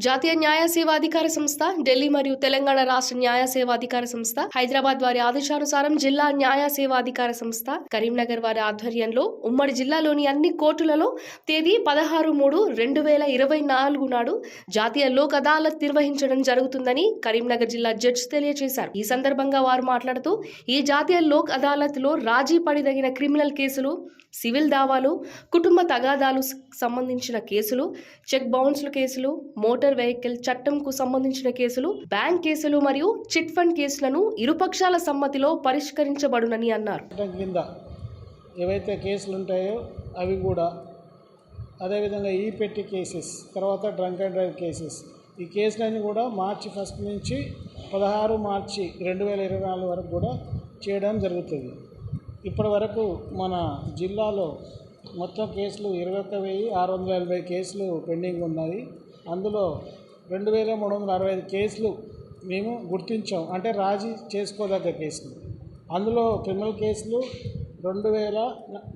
జాతీయ న్యాయ సేవాధికార సంస్థ ఢిల్లీ మరియు తెలంగాణ రాష్ట్ర న్యాయ సేవాధికార సంస్థ హైదరాబాద్ వారి ఆదేశానుసారం జిల్లా న్యాయ సేవాధికార సంస్థ కరీంనగర్ వారి ఆధ్వర్యంలో ఉమ్మడి జిల్లాలోని అన్ని కోర్టులలో తేదీ పదహారు మూడు రెండు వేల ఇరవై నాలుగు నాడు జాతీయ లోక్ అదాలత్ నిర్వహించడం జరుగుతుందని కరీంనగర్ జిల్లా జడ్జి తెలియజేశారు. ఈ సందర్భంగా వారు మాట్లాడుతూ ఈ జాతీయ లోక్ అదాలత్లో రాజీ పడిదగిన క్రిమినల్ కేసులు సివిల్ దావాలు కుటుంబ తగాదాలు సంబంధించిన కేసులు చెక్ బౌన్స్ల కేసులు మోటార్ వెహికల్ చట్టంకు సంబంధించిన కేసులు బ్యాంక్ కేసులు మరియు చిట్ ఫండ్ కేసులను ఇరుపక్షాల సమ్మతిలో పరిష్కరించబడునని అన్నారు. కింద ఏవైతే కేసులు ఉంటాయో అవి కూడా అదేవిధంగా ఈ పెట్టి కేసెస్ తర్వాత డ్రంక్ అండ్ డ్రైవ్ కేసెస్ ఈ కేసులన్నీ కూడా మార్చి ఫస్ట్ నుంచి పదహారు మార్చి రెండు వేల ఇరవై నాలుగు వరకు కూడా చేయడం జరుగుతుంది. ఇప్పటి వరకు మన జిల్లాలో మొత్తం కేసులు ఇరవై ఒక్క వెయ్యి ఆరు వందల ఎనభై కేసులు పెండింగ్ ఉన్నాయి అందులో రెండు వేల మూడు వందల అరవై ఐదు కేసులు మేము గుర్తించాం. అంటే రాజీ చేసుకోదగ్గ కేసులు. అందులో క్రిమినల్ కేసులు రెండు వేల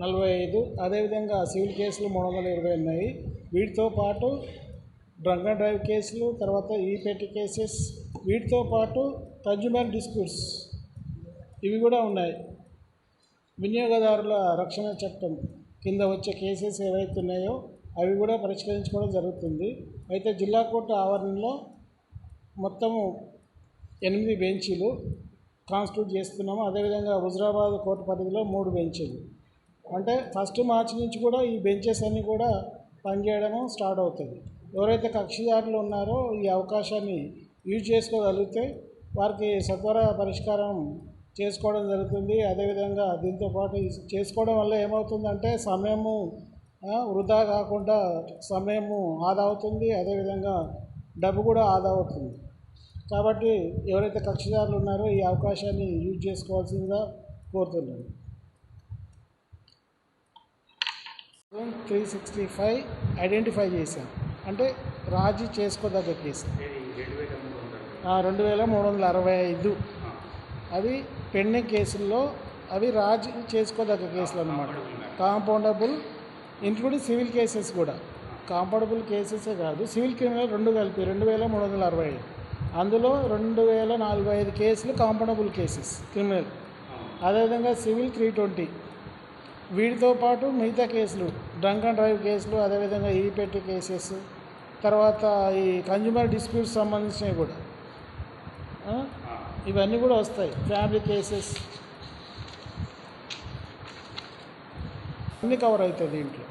నలభై ఐదు అదేవిధంగా సివిల్ కేసులు మూడు వందల ఇరవై ఉన్నాయి. వీటితో పాటు డ్రంక్ అండ్ డ్రైవ్ కేసులు తర్వాత ఈ పెట్టి కేసెస్ వీటితో పాటు కన్జ్యూమర్ డిస్ప్యూట్స్ ఇవి కూడా ఉన్నాయి. వినియోగదారుల రక్షణ చట్టం కింద వచ్చే కేసెస్ ఏవైతే ఉన్నాయో అవి కూడా పరిష్కరించుకోవడం జరుగుతుంది. అయితే జిల్లా కోర్టు ఆవరణలో మొత్తము ఎనిమిది బెంచీలు కాన్స్టిట్యూట్ చేస్తున్నాము. అదేవిధంగా హుజరాబాద్ కోర్టు పరిధిలో మూడు బెంచీలు. అంటే ఫస్ట్ మార్చి నుంచి కూడా ఈ బెంచెస్ అన్నీ కూడా పనిచేయడము స్టార్ట్ అవుతుంది. ఎవరైతే కక్షిదారులు ఉన్నారో ఈ అవకాశాన్ని యూజ్ చేసుకోగలిగితే వారికి సత్వర పరిష్కారం చేసుకోవడం జరుగుతుంది. అదేవిధంగా దీంతో పాటు చేసుకోవడం వల్ల ఏమవుతుందంటే సమయము వృధా కాకుండా సమయము ఆదా అవుతుంది. అదేవిధంగా డబ్బు కూడా ఆదా అవుతుంది. కాబట్టి ఎవరైతే కక్షిదారులు ఉన్నారో ఈ అవకాశాన్ని యూజ్ చేసుకోవాల్సిందిగా కోరుతున్నాను. త్రీ సిక్స్టీ ఫైవ్ ఐడెంటిఫై చేశాం. అంటే రాజీ చేసుకోదగ్గ కేసు. ఆ, రెండు వేల మూడు వందల అరవై ఐదు. అవి పెండింగ్ కేసుల్లో అవి రాజీ చేసుకోదగ్గ కేసులు అన్నమాట కాంపౌండబుల్ ఇంక్లూడింగ్ సివిల్ కేసెస్ కూడా. కాంపౌండబుల్ కేసెసే కాదు సివిల్ క్రిమినల్ రెండు కలిపి రెండు వేల మూడు వందల అరవై ఐదు. అందులో రెండు వేల నలభై ఐదు కేసులు కాంపౌండబుల్ కేసెస్ క్రిమినల్. అదేవిధంగా సివిల్ త్రీ ట్వంటీ. వీటితో పాటు మిగతా కేసులు డ్రంక్ అండ్ డ్రైవ్ కేసులు అదేవిధంగా ఈ పెట్టి కేసెస్ తర్వాత ఈ కన్జ్యూమర్ డిస్ప్యూట్స్ సంబంధించినవి కూడా. ఇవన్నీ కూడా వస్తాయి ఫ్యామిలీ కేసెస్. అన్నీ కవర్ అవుతాయి దీంట్లో